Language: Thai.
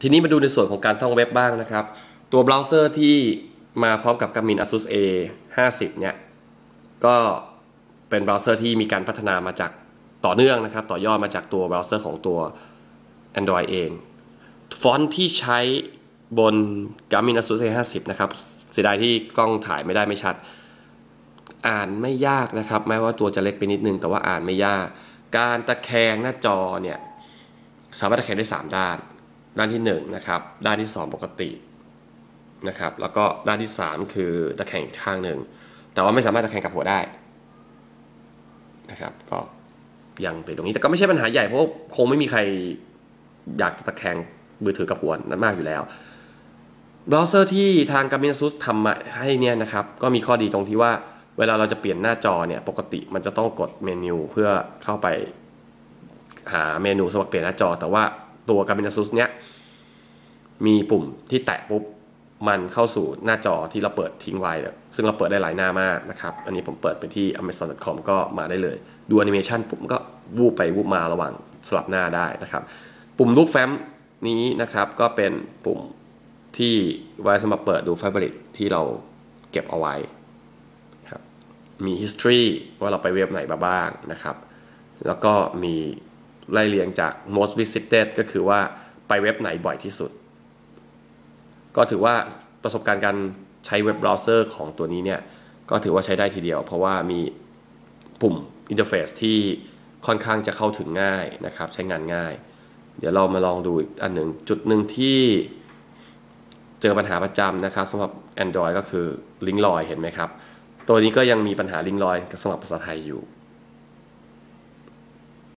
ทีนี้มาดูในส่วนของการสร้างเว็บบ้างนะครับ ตัวเบราว์เซอร์ที่มาพร้อมกับ Garmin Asus A 50เนี่ย ก็เป็นเบราว์เซอร์ที่มีการพัฒนามาจากต่อเนื่องนะครับ ต่อยอดมาจากตัวเบราว์เซอร์ของตัว Android เอง ฟอนต์ที่ใช้บน Garmin Asus A 50นะครับ เสียดายที่กล้องถ่ายไม่ได้ไม่ชัด อ่านไม่ยากนะครับ แม้ว่าตัวจะเล็กไปนิดนึง แต่ว่าอ่านไม่ยาก การตะแคงหน้าจอเนี่ย สามารถตะแคงได้ 3 ด้าน ด้านที่1นนะครับ ด้านที่ 2 ปกตินะครับ แล้วก็ด้านที่ 3 คือตะแคงอีกข้างหนึ่ง แต่ว่าไม่สามารถตะแคงกับหัวได้นะครับ ก็ยังติดตรงนี้ แต่ก็ไม่ใช่ปัญหาใหญ่เพราะคงไม่มีใครอยากตะแคงมือถือกับหัวนั้นมากอยู่แล้วเบราว์เซอร์ที่ทาง Garmin Asus ทำมาให้เนี่ยนะครับ ก็มีข้อดีตรงที่ว่าเวลาเราจะเปลี่ยนหน้าจอเนี่ย ปกติมันจะต้องกดเมนูเพื่อเข้าไปหาเมนูสมัครเปลี่ยนหน้าจอ แต่ว่า ตัว Garmin Asus เนี้ยมีปุ่มที่แตะปุ๊บมันเข้าสู่หน้าจอที่เราเปิดทิ้งไว้ ซึ่งเราเปิดได้หลายหน้ามากนะครับ อันนี้ผมเปิดไปที่ amazon.com ก็มาได้เลย ดูแอนิเมชันปุ่มก็วูบไปวูบมาระหว่างสลับหน้าได้นะครับ ปุ่มรูปแฟ้มนี้นะครับก็เป็นปุ่มที่ไว้สำหรับเปิดดูไฟบริตที่เราเก็บเอาไว้ครับมี history ว่าเราไปเว็บไหนมาบ้างนะครับ แล้วก็มี ไล่เรียงจาก most visited ก็คือว่าไปเว็บไหนบ่อยที่สุด ก็ถือว่าประสบการณ์การใช้เว็บเบราว์เซอร์ของตัวนี้เนี่ยก็ถือว่าใช้ได้ทีเดียว เพราะว่ามีปุ่มอินเทอร์เฟซที่ค่อนข้างจะเข้าถึงง่ายนะครับ ใช้งานง่าย เดี๋ยวเรามาลองดูอีกอันหนึ่งจุดหนึ่งที่เจอปัญหาประจำนะครับสำหรับ Android ก็คือลิงก์ลอยเห็นไหมครับ ตัวนี้ก็ยังมีปัญหาลิงก์ลอยสำหรับภาษาไทยอยู่